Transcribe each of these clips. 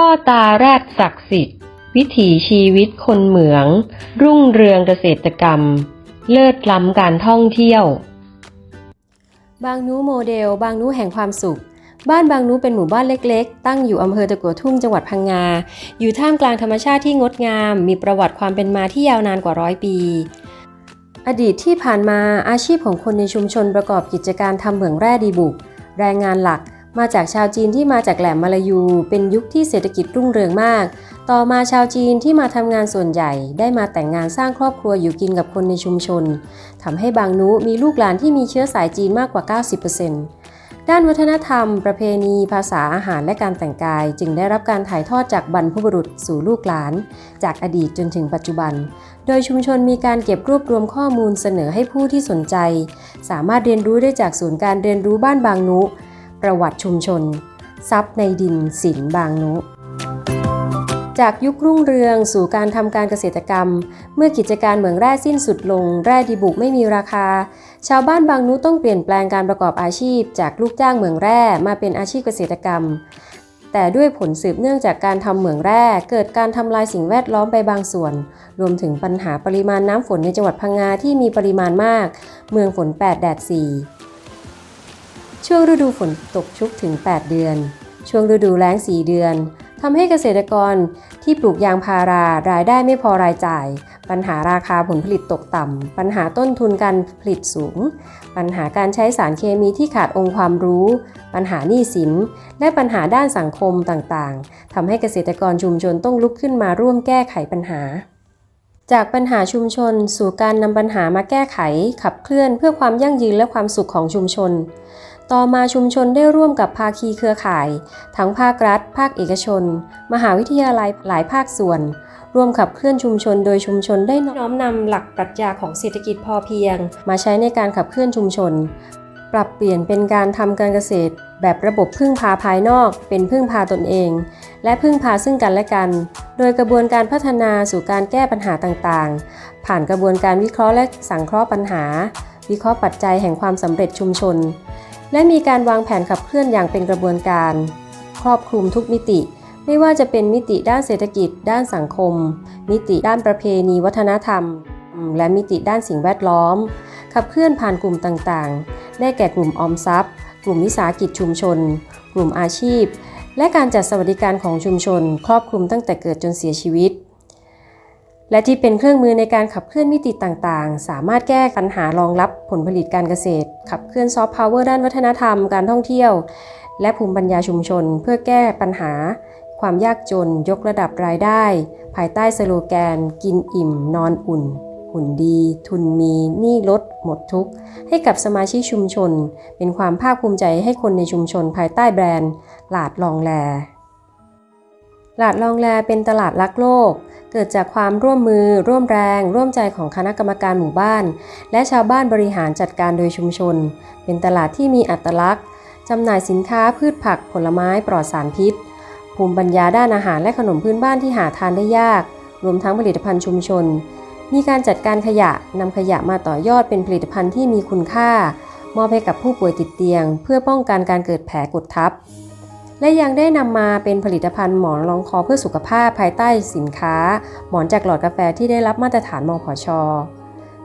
พ่อตาแรดศักดิ์สิทธิ์ วิถีชีวิตคนเหมือง รุ่งเรืองเกษตรกรรม เลิศล้ำการท่องเที่ยว บางนูโมเดล บางนูแห่งความสุข บ้านบางนูเป็นหมู่บ้านเล็กๆ ตั้งอยู่อำเภอตะกัวทุ่งจังหวัดพังงา อยู่ท่ามกลางธรรมชาติที่งดงาม มีประวัติความเป็นมาที่ยาวนานกว่าร้อยปีอดีตที่ผ่านมาอาชีพของคนในชุมชนประกอบกิจการทำเหมืองแร่ดีบุก แรงงานหลัก มาจากชาวจีนที่มาจากแหลมมาลายู เป็นยุคที่เศรษฐกิจรุ่งเรืองมาก ต่อมาชาวจีนที่มาทำงานส่วนใหญ่ ได้มาแต่งงานสร้างครอบครัวอยู่กินกับคนในชุมชนทำให้บางนุมีลูกหลานที่มีเชื้อสายจีนมากกว่า 90%ด้านวัฒนธรรม ประเพณี ภาษาอาหารและการแต่งกาย จึงได้รับการถ่ายทอดจากบรรพบุรุษสู่ลูกหลาน จากอดีตจนถึงปัจจุบัน โดยชุมชนมีการเก็บรวบรวมข้อมูลเสนอให้ผู้ที่สนใจ สามารถเรียนรู้ได้จากศูนย์การเรียนรู้บ้านบางนุ ประวัติชุมชน ทรัพย์ในดินศิลป์บางนุ จากยุครุ่งเรืองสู่การทำการเกษตรกรรม เมื่อกิจการเหมืองแร่สิ้นสุดลง แร่ดีบุกไม่มีราคา ชาวบ้านบางนุต้องเปลี่ยนแปลงการประกอบอาชีพ จากลูกจ้างเหมืองแร่มาเป็นอาชีพเกษตรกรรม แต่ด้วยผลสืบเนื่องจากการทำเหมืองแร่เกิดการทำลายสิ่งแวดล้อมไปบางส่วน รวมถึงปัญหาปริมาณน้ำฝนในจังหวัดพังงาที่มีปริมาณมาก เมืองฝน8แดด4 ช่วงฤดูฝนตกชุกถึง 8 เดือน ช่วงฤดูแล้ง 4 เดือนทำให้เกษตรกรที่ปลูกยางพารารายได้ไม่พอรายจ่าย ปัญหาราคาผลผลิตตกต่ำปัญหาต้นทุนการผลิตสูง ปัญหาการใช้สารเคมีที่ขาดองค์ความรู้ ปัญหาหนี้สิน และปัญหาด้านสังคมต่างๆทำให้เกษตรกรชุมชนต้องลุกขึ้นมาร่วมแก้ไขปัญหาจากปัญหาชุมชน สู่การนำปัญหามาแก้ไข ขับเคลื่อนเพื่อความยั่งยืนและความสุขของชุมชน ต่อมาชุมชนได้ร่วมกับภาคีเครือข่าย ทั้งภาครัฐ ภาคเอกชน มหาวิทยาลัยหลายภาคส่วน ร่วมขับเคลื่อนชุมชนโดยชุมชนได้น้อมนำหลักปรัชญาของเศรษฐกิจพอเพียง มาใช้ในการขับเคลื่อนชุมชน ปรับเปลี่ยนเป็นการทำการเกษตร แบบระบบพึ่งพาภายนอก เป็นพึ่งพาตนเอง และพึ่งพาซึ่งกันและกัน โดยกระบวนการพัฒนาสู่การแก้ปัญหาต่างๆ ผ่านกระบวนการวิเคราะห์และสังเคราะห์ปัญหา วิเคราะห์ปัจจัยแห่งความสำเร็จชุมชน และมีการวางแผนขับเคลื่อนอย่างเป็นกระบวนการ ครอบคลุมทุกมิติ ไม่ว่าจะเป็นมิติด้านเศรษฐกิจ ด้านสังคม มิติด้านประเพณีวัฒนธรรม และมิติด้านสิ่งแวดล้อม ขับเคลื่อนผ่านกลุ่มต่างๆ ได้แก่กลุ่มออมทรัพย์ กลุ่มวิสาหกิจชุมชน กลุ่มอาชีพ และการจัดสวัสดิการของชุมชน ครอบคลุมตั้งแต่เกิดจนเสียชีวิต และที่เป็นเครื่องมือในการขับเคลื่อนมิติต่างๆ สามารถแก้ปัญหารองรับผลผลิตการเกษตร ขับเคลื่อนซอฟต์พาวเวอร์ด้านวัฒนธรรม การท่องเที่ยว และภูมิปัญญาชุมชน เพื่อแก้ปัญหา ความยากจน ยกระดับรายได้ ภายใต้สโลแกน กินอิ่ม นอนอุ่น หุ่นดี ทุนมีหนี้ลด หมดทุกข์ ให้กับสมาชิกชุมชน เป็นความภาคภูมิใจให้คนในชุมชน ภายใต้แบรนด์ หลาดลองแลหลาดลองแลเป็นตลาดรักโลก เกิดจากความร่วมมือ ร่วมแรง ร่วมใจของคณะกรรมการหมู่บ้าน และชาวบ้านบริหารจัดการโดยชุมชน เป็นตลาดที่มีอัตลักษณ์จำหน่ายสินค้าพืชผักผลไม้ปลอดสารพิษ ภูมิปัญญาด้านอาหารและขนมพื้นบ้านที่หาทานได้ยาก รวมทั้งผลิตภัณฑ์ชุมชน มีการจัดการขยะนำขยะมาต่อยอดเป็นผลิตภัณฑ์ที่มีคุณค่ามอบให้กับผู้ป่วยติดเตียง เพื่อป้องกันการเกิดแผลกดทับ และยังได้นำมาเป็นผลิตภัณฑ์หมอนรองคอเพื่อสุขภาพภายใต้สินค้า หมอนจากหลอดกาแฟที่ได้รับมาตรฐานมพช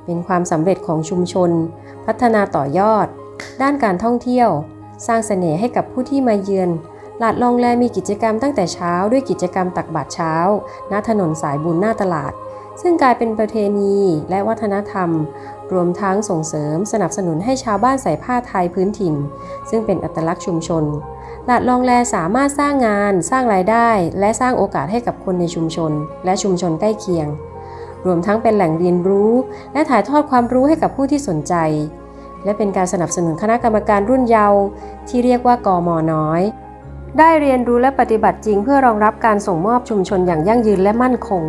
เป็นความสำเร็จของชุมชน พัฒนาต่อยอด ด้านการท่องเที่ยว สร้างเสน่ห์ให้กับผู้ที่มาเยือนหลาดลองแลมีกิจกรรมตั้งแต่เช้าด้วยกิจกรรมตักบาตรเช้า ณถนนสายบุญหน้าตลาด ซึ่งกลายเป็นประเพณีและวัฒนธรรม รวมทั้งส่งเสริมสนับสนุนให้ชาวบ้านใส่ผ้าไทยพื้นถิ่น ซึ่งเป็นอัตลักษณ์ชุมชนหลาดลองแลสามารถสร้างงาน สร้างรายได้ และสร้างโอกาสให้กับคนในชุมชน และชุมชนใกล้เคียง รวมทั้งเป็นแหล่งเรียนรู้ และถ่ายทอดความรู้ให้กับผู้ที่สนใจ และเป็นการสนับสนุนคณะกรรมการรุ่นเยาว์ที่เรียกว่ากมน้อย ได้เรียนรู้และปฏิบัติจริงเพื่อรองรับการส่งมอบชุมชนอย่างยั่งยืนและมั่นคง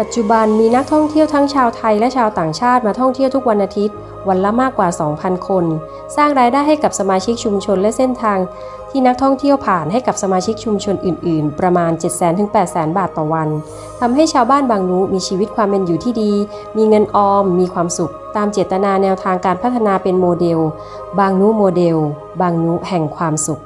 ปัจจุบันมีนักท่องเที่ยวทั้งชาวไทยและชาวต่างชาติมาท่องเที่ยวทุกวันอาทิตย์ วันละมากกว่า 2,000 คน สร้างรายได้ให้กับสมาชิกชุมชนและเส้นทาง ที่นักท่องเที่ยวผ่านให้กับสมาชิกชุมชนอื่น ๆ ประมาณ 700,000-800,000 บาทต่อวันทำให้ชาวบ้านบางนูมีชีวิตความเป็นอยู่ที่ดี มีเงินออม มีความสุข ตามเจตนาแนวทางการพัฒนาเป็นโมเดล บางนูโมเดล บางนูแห่งความสุข